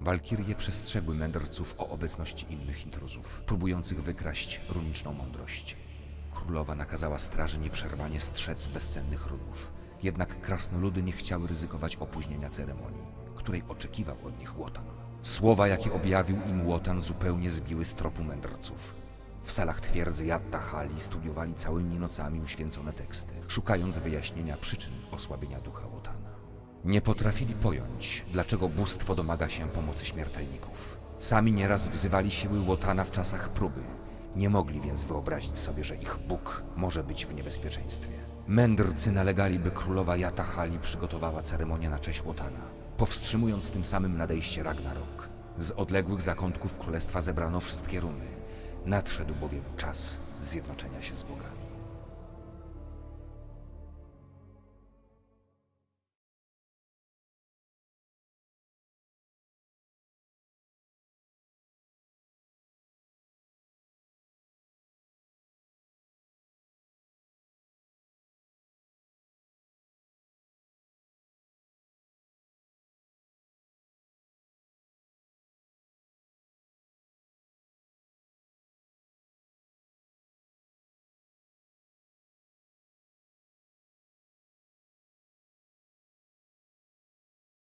Walkirie przestrzegły mędrców o obecności innych intruzów, próbujących wykraść runiczną mądrość. Królowa nakazała straży nieprzerwanie strzec bezcennych runów. Jednak krasnoludy nie chciały ryzykować opóźnienia ceremonii, której oczekiwał od nich Łotan. Słowa, jakie objawił im Łotan, zupełnie zbiły z tropu mędrców. W salach twierdzy Jatta Hali studiowali całymi nocami uświęcone teksty, szukając wyjaśnienia przyczyn osłabienia ducha Łotana. Nie potrafili pojąć, dlaczego bóstwo domaga się pomocy śmiertelników. Sami nieraz wzywali siły Łotana w czasach próby. Nie mogli więc wyobrazić sobie, że ich Bóg może być w niebezpieczeństwie. Mędrcy nalegali, by królowa Jatahali przygotowała ceremonię na cześć Łotana, powstrzymując tym samym nadejście Ragnarok. Z odległych zakątków królestwa zebrano wszystkie runy. Nadszedł bowiem czas zjednoczenia się z bogami.